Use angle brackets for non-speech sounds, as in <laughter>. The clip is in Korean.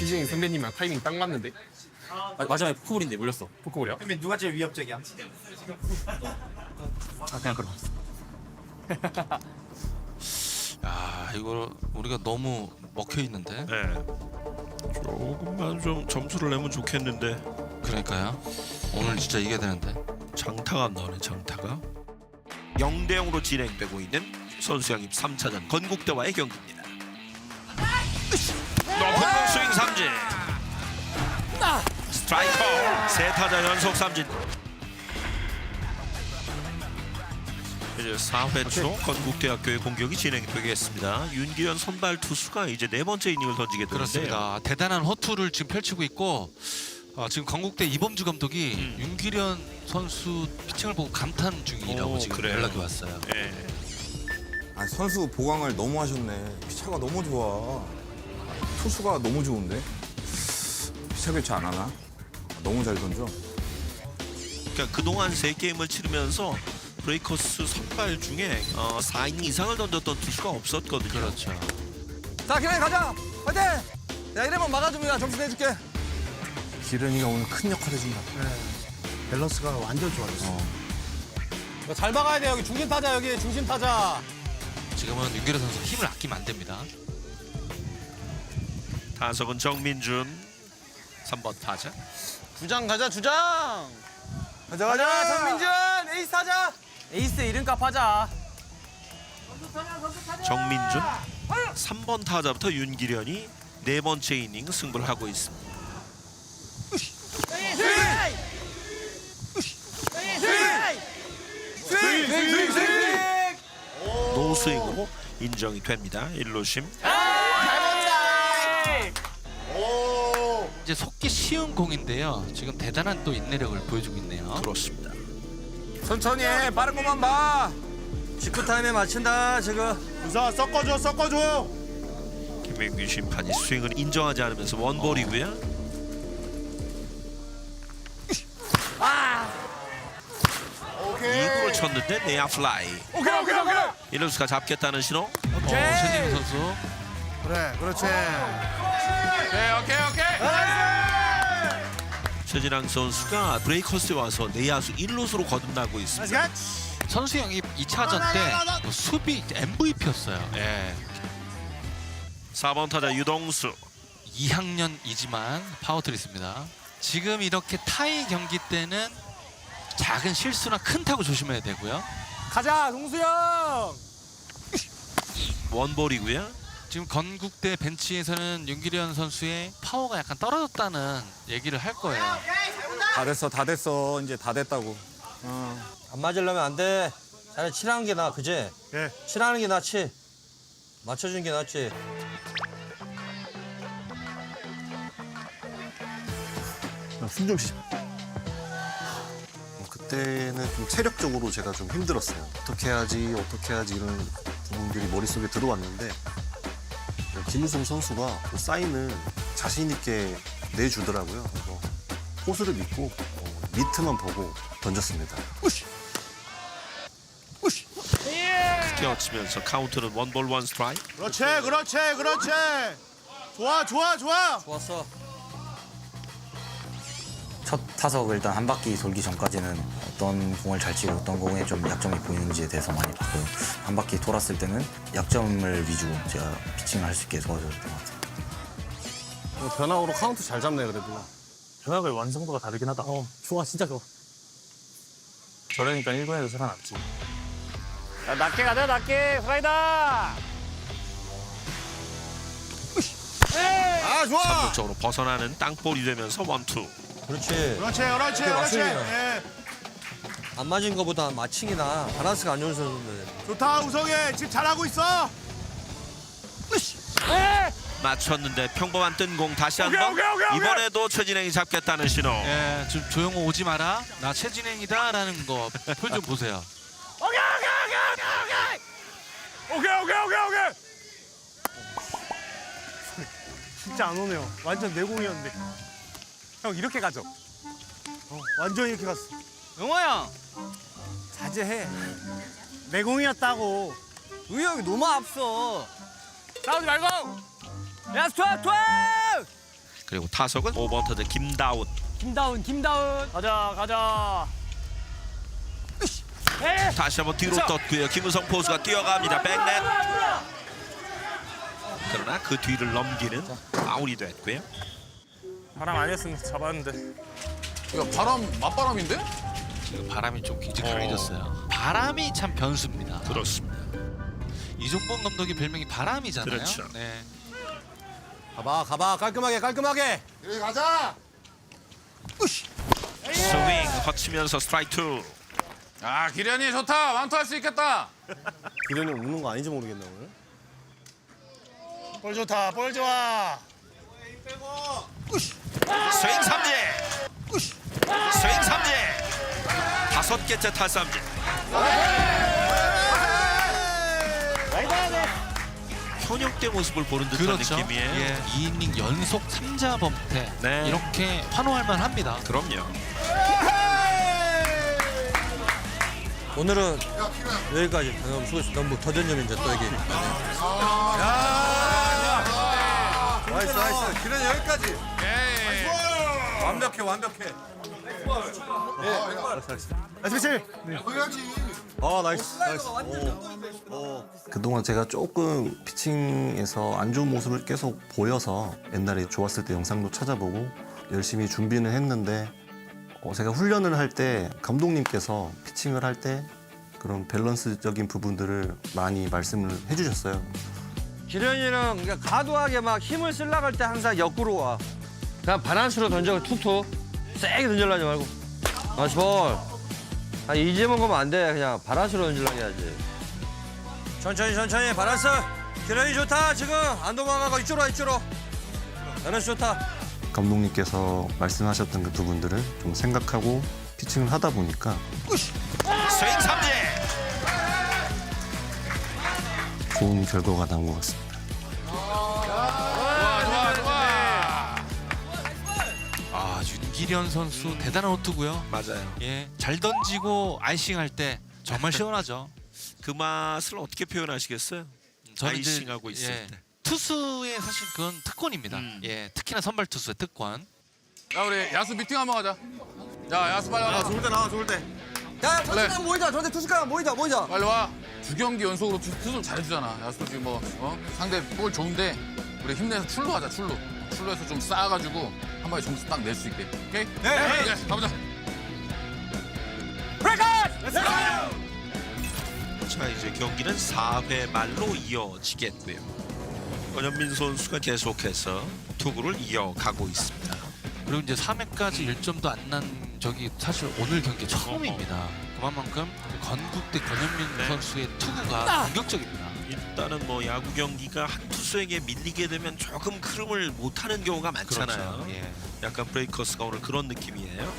시즌 선배님이랑 타이밍 딱 맞는데 아, 마지막에 포크볼인데 물렸어. 포크볼이야? 그러면 누가 제일 위협적이야? 아 그냥 그럼. <laughs> 야 이거 우리가 너무 먹혀 있는데 네. 조금만 좀 점수를 내면 좋겠는데 그러니까요 오늘 진짜 이겨야 되는데 장타가 안 나오네 장타가 0대 0으로 진행되고 있는 선수양입 3차전 건국대와의 경기입니다 높은 스윙 삼진 스트라이커 세 타자 연속 삼진 이제 4회 초 건국대학교의 공격이 진행되겠습니다 윤기현 선발 투수가 이제 네 번째 이닝을 던지게 되는데요 그렇습니다 대단한 호투를 지금 펼치고 있고 어, 지금 건국대 이범주 감독이 음. 윤기련 선수 피칭을 보고 감탄 중이라고 오, 지금 그래요? 연락이 왔어요 예. 아 선수 보강을 너무 하셨네. 피차가 너무 좋아. 투수가 너무 좋은데. 피차 교체 안 하나? 너무 잘 던져. 그러니까 그동안 세 게임을 치르면서 브레이커스 선발 중에 어, 4이닝 이상을 던졌던 투수가 없었거든요. 그렇죠 자, 기란이 가자. 화이팅! 야, 이래만 막아줍니다. 점수 내줄게. 기른이가 오늘 큰 역할 해준다. 밸런스가 완전 좋아졌어. 잘 막아야 돼. 여기 중심 타자, 여기 중심 타자. 지금은 윤기련 선수 힘을 아끼면 안 됩니다 타석은 정민준 3번 타자. 주장 가자, 주장. 가자, 가자. 정민준, 에이스 타자. 에이스 이름값 하자. 정민준 3번 타자부터 윤기련이 네 번째 이닝 승부를 하고 있습니다. 노스윙으로 인정이 됩니다. 일루심. 이제 속기 쉬운 공인데요 지금 대단한 또 인내력을 보여주고 있네요 그렇습니다. 천천히 해. 빠른 것만 봐. 직구 타임에 맞춘다, 지금. 우사 섞어줘 섞어줘 김민규 심판이 스윙을 인정하지 않으면서 원볼이고요. 오케이 2구를 쳤는데 내야 플라이. 오케이 오케이 오케이 이루수가 잡겠다는 신호. 어, 최진희 선수 그래 그렇지 오케이 오케이 오케이 최진랑 선수가 브레이커스에 와서 내야수 1루수로 거듭나고 있습니다. 선수 영입 2차전 때 뭐 수비 MVP였어요 예. 4번 타자 유동수. 2학년이지만 파워트리스입니다. 지금 이렇게 타이 경기 때는 작은 실수나 큰 타구 조심해야 되고요. 가자, 동수 형. 원볼이고요. 지금 건국대 벤치에서는 윤기련 선수의 파워가 약간 떨어졌다는 얘기를 할 거예요. 다 됐어, 다 됐어. 이제 다 됐다고. 안 맞으려면 안 돼. 차라리 칠하는 게 나아, 그지? 예. 칠하는 게 낫지. 맞춰주는 게 낫지. 숨좀 쉬. 그때는 좀 체력적으로 제가 좀 힘들었어요. 어떻게 해야지, 어떻게 해야지 이런 부분들이 머릿속에 들어왔는데 김유성 선수가 그 사인을 자신 있게 내주더라고요. 그래서 포수를 믿고 어, 미트만 보고 던졌습니다. 뛰어치면서 카운트는 원볼 원 스트라이크. 그렇지 그렇지 그렇지 좋아 좋아 좋아 좋았어. 첫 타석 일단 한 바퀴 돌기 전까지는 어떤 공을 잘 치고 어떤 공에 좀 약점이 보이는지에 대해서 많이 봤고 한 바퀴 돌았을 때는 약점을 위주로 제가 피칭을 할 수 있게 도와줬던 것 같아요. 변화으로 카운트 잘 잡네, 그래도. 변화의 완성도가 다르긴 하다. 어, 좋아, 진짜 좋아. 저러니까 일본에도 살아남지. 자, 낮게 가자, 낮게. 슬라이다. 아, 좋아. 쪽으로 벗어나는 땅볼이 되면서 원투. 그렇지. 그렇지 그렇지 그렇지 맞습니다. 예. 안 맞은 거보다 마칭이 나. 바란스가 안 좋은 선수인데. 좋다 우성이 지금 잘하고 있어 맞췄는데 평범한 뜬 공 다시 오케이, 한번 오케이, 오케이, 오케이. 이번에도 최진행이 잡겠다는 신호. 예, 지금 조용호 오지 마라. 나 최진행이다라는 거 표 좀 보세요. 오케이 오케이 오케이 오케이 진짜 안 오네요. 완전 내공이었는데. 형, 이렇게 가죠. 어, 완전 이렇게 갔어. 영호 형! 자제해. 내 공이었다고. 우이 형이 너무 앞서. 싸우지 말고! 야, 스톱, 스톱! 그리고 타석은 5번 타자 김다운. 김다운 김다운. 가자 가자. 다시 한번 뒤로 떴고요. 김우성 포수가 뛰어갑니다. 백넷. 그러나 그 뒤를 넘기는 아웃이 됐고요. 바람 아니었으면 잡았는데. 이거 바람 맞바람인데? 지금 바람이 좀 굉장히 강해졌어요. 바람이 참 변수입니다. 그렇습니다. 이종범 감독이 별명이 바람이잖아요. 그렇죠. 네. 가봐 가봐 깔끔하게 깔끔하게. 여기 가자 스윙 거치면서 스트라이크 투. 아 기련이 좋다. 완투할 수 있겠다. 기련이 우는 거 아닌지 모르겠네 오늘. 볼 좋다 볼 좋아 스윙 삼진. 스윙 삼진. 다섯 개째 탈삼진. 현역 때 모습을 보는 듯한 그렇죠. 느낌이에요. 예. 2이닝 연속 3자 범퇴. 네. 이렇게 환호할 만합니다. 그럼요. 오늘은 여기까지. 그럼 수고했어. 너무 더전점이 이제 또 여기. 나이스 나이스. 기련 여기까지. 완벽해 완벽해. 나이스 미칠 아 나이스 나이스. 그동안 제가 조금 피칭에서 안 좋은 모습을 계속 보여서 옛날에 좋았을 때 영상도 찾아보고 열심히 준비는 했는데 어, 제가 훈련을 할 때 감독님께서 피칭을 할 때 그런 밸런스적인 부분들을 많이 말씀을 해주셨어요. 기련이는 그러니까 과도하게 막 힘을 쓰려고 할 때 항상 역구로 와. 그냥 바란스로 던져 툭툭 세게 던질라지 말고. 나이스 볼. 아 이제 먹으면 안 돼. 그냥 바란스로 던질라고 해야지. 천천히 천천히 바란스. 기련이 좋다 지금 안 도망가고 이쪽으로 와, 이쪽으로. 바란스 좋다. 감독님께서 말씀하셨던 그 부분들을 좀 생각하고 피칭을 하다 보니까 스윙 삼진. 좋은 결과가 나온 것 같습니다. 좋아 좋아 좋아. 아 윤기련 선수 대단한 호투고요. 맞아요. 예, 잘 던지고 아이싱 할 때 정말 시원하죠. <laughs> 그 맛을 어떻게 표현하시겠어요? 저는 이제, 아이싱하고 있을 예, 때. 투수의 사실 그건 특권입니다. 음. 예, 특히나 선발 투수의 특권. 야 우리 야수 미팅 한번 가자. 야 야수 빨리 와. 좋을 때 나와 좋을 때 야 원래- 투수가 모이자. 저한테 투수가 모이자 모이자. 빨리 와. 두 경기 연속으로 투, 투수를 잘해주잖아. 야수 지금 뭐 어? 상대 볼 좋은데 우리 힘내서 출루 하자 출루. 출루해서 좀 쌓아가지고 한 번에 점수 딱 낼 수 있게. 오케이? 네. 네. 가보자. 자 이제 경기는 4회 말로 이어지겠고요. 권현민 선수가 계속해서 투구를 이어가고 있습니다. 그리고 이제 3회까지 1점도 안 난 저기 사실 오늘 경기 처음입니다. 그만큼 건국대 권현민 네. 선수의 투구가 공격적입니다. 일단은 뭐 야구 경기가 한 투수에게 밀리게 되면 조금 흐름을 못 하는 경우가 많잖아요. 그렇죠. 예. 약간 브레이커스가 오늘 그런 느낌이에요.